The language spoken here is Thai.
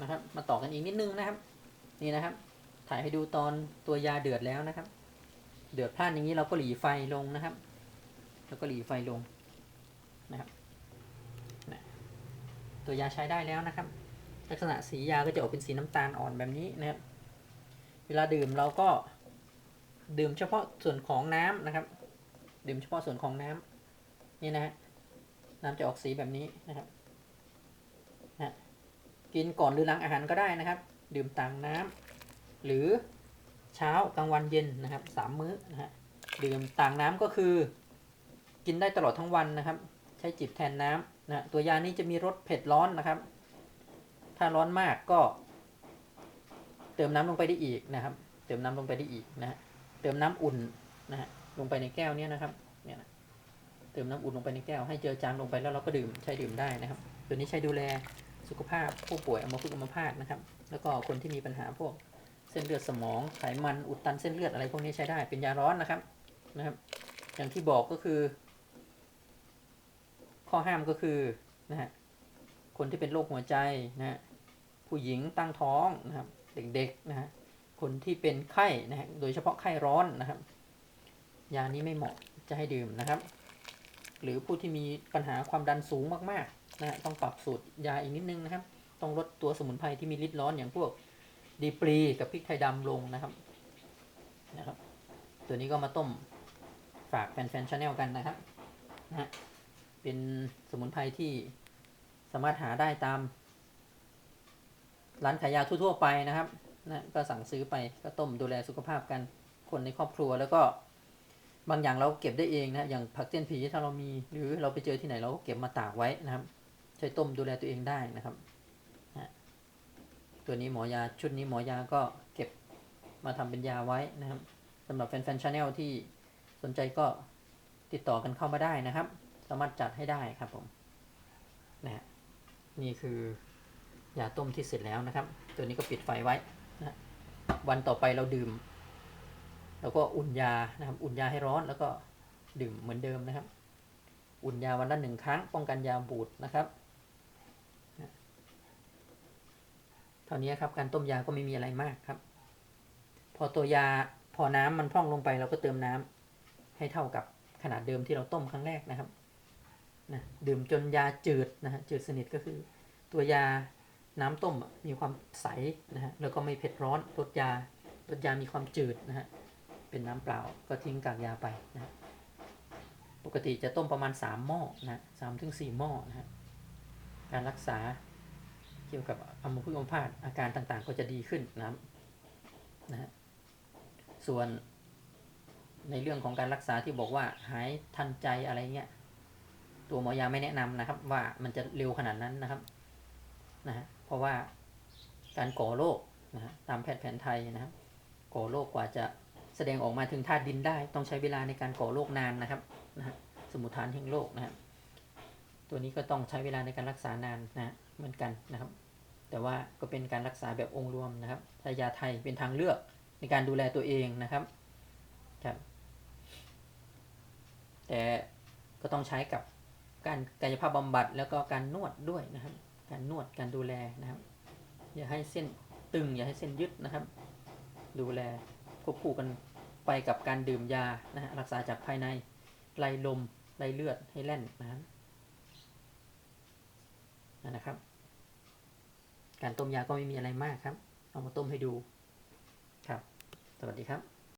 นะครับ มาต่อกันอีกนิดนึงนะครับ นี่นะครับ ถ่ายให้ดูตอนตัวยาเดือดแล้วนะครับ เดือดพลานอย่างนี้เราก็หลีไฟลงนะครับ แล้วก็หลีไฟลงนะครับตัวยาใช้ได้แล้วนะครับ ลักษณะสียาก็จะออกเป็นสีน้ำตาลอ่อนแบบนี้นะครับ เวลาดื่มเราก็ดื่มเฉพาะส่วนของน้ำนะครับ ดื่มเฉพาะส่วนของน้ำนี่นะฮะน้ำจะออกสีแบบนี้นะครับ กินก่อนหรือหลังอาหารก็ได้นะครับ ดื่มต่างน้ำหรือเช้ากลางวันเย็นนะครับสามมื้อนะฮะดื่มต่างน้ำก็คือ กินได้ตลอดทั้งวันนะครับ ใช้จิบแทนน้ำนะตัวยานี้จะมีรสเผ็ดร้อนนะครับ ถ้าร้อนมากก็ เติมน้ำลงไปได้อีกนะครับ เติมน้ำลงไปได้อีกนะฮะเติมน้ำอุ่นนะฮะลงไปในแก้วเนี้ยนะครับเนี่ยนะเติมน้ำอุ่นลงไปในแก้วให้เจือจางลงไปแล้วเราก็ดื่มใช้ดื่มได้นะครับ ตัวนี้ใช้ดูแล สุขภาพผู้ป่วยอัมพฤกษ์อัมพาตนะครับ แล้วก็คนที่มีปัญหาพวกเส้นเลือดสมองไขมันอุดตันเส้นเลือดอะไรพวกนี้ใช้ได้เป็นยาร้อนนะครับนะครับ อย่างที่บอกก็คือ ข้อห้ามก็คือนะฮะคนที่เป็นโรคหัวใจนะฮะผู้หญิงตั้งท้องนะครับ เด็กๆนะฮะคนที่เป็นไข้นะฮะโดยเฉพาะไข้ร้อนนะครับ ยานี้ไม่เหมาะจะให้ดื่มนะครับ หรือผู้ที่มีปัญหาความดันสูงมากๆ นะฮะต้องปรับสูตรยาอีกนิดนึงนะครับ ต้องลดตัวสมุนไพรที่มีฤทธิ์ร้อนอย่างพวกดีปรีกับพริกไทยดำลงนะครับนะครับ ตัวนี้ก็มาต้มฝากแฟนๆชาแนลกันนะครับนะฮะเป็นสมุนไพรที่สามารถหาได้ตาม ร้านขายยาทั่วๆไปนะครับนะก็สั่งซื้อไปก็ต้มดูแลสุขภาพกันคนในครอบครัวแล้วก็บางอย่างเราเก็บได้เองนะอย่างผักเตี้ยนผีถ้าเรามีหรือเราไปเจอที่ไหนเราก็เก็บมาตากไว้นะครับ ใช้ต้มดูแลตัวเองได้นะครับ ตัวนี้หมอยาชุดนี้หมอยาก็เก็บมาทำเป็นยาไว้นะครับสำหรับแฟนๆชาแนลที่สนใจก็ติดต่อกันเข้ามาได้นะครับ สามารถจัดให้ได้ครับผมนะนี่คือยาต้มที่เสร็จแล้วนะครับ ตัวนี้ก็ปิดไฟไว้นะวันต่อไปเราดื่ม แล้วก็อุ่นยานะครับ อุ่นยาให้ร้อนแล้วก็ดื่มเหมือนเดิมนะครับ อุ่นยาวันละหนึ่งครั้ง ป้องกันยาบูดนะครับนะเท่านี้ครับการต้มยาก็ไม่มีอะไรมากครับ พอตัวยาพอน้ำมันพร่องลงไปเราก็เติมน้ำให้เท่ากับขนาดเดิมที่เราต้มครั้งแรกนะครับนะดื่มจนยาจืดนะฮะจืดสนิทก็คือ ตัวยาน้ำต้มมีความใสนะฮะแล้วก็ไม่เผ็ดร้อนรสยารสยามีความจืดนะฮะเป็นน้ำเปล่าก็ทิ้งกากยาไปนะฮะปกติจะต้มประมาณ 3 หม้อนะสามถึงสี่หม้อนะฮะการรักษา เกี่ยวกับอัมพฤกษ์อัมพาตอาการต่างๆ ก็จะดีขึ้นนะครับนะฮะส่วนในเรื่องของการรักษาที่บอกว่าหายทันใจอะไรเงี้ยตัวหมอยาไม่แนะนำนะครับ ว่ามันจะเร็วขนาดนั้นนะครับนะฮะเพราะว่าการก่อโรคนะฮะตามแพทย์แผนไทยนะครับก่อโรคกว่าจะแสดงออกมาถึงธาตุดินได้ ต้องใช้เวลาในการก่อโรคนานนะครับนะฮะสมุทฐานแห่งโรคนะฮะ ตัวนี้ก็ต้องใช้เวลาในการรักษานานนะเหมือนกันนะครับ แต่ว่าก็เป็นการรักษาแบบองค์รวมนะครับถ้ายาไทยเป็นทางเลือกในการดูแลตัวเองนะครับครับ แต่ก็ต้องใช้กับการกายภาพบำบัดแล้วก็การนวดด้วยนะครับ การนวดการดูแลนะครับ อย่าให้เส้นตึง อย่าให้เส้นยึดนะครับ ดูแลควบคู่กันไปกับการดื่มยานะฮะรักษาจากภายในไล่ลมไล่เลือดให้แล่นนะครับ นะครับ การต้มยาก็ไม่มีอะไรมากครับ เอามาต้มให้ดูครับ สวัสดีครับ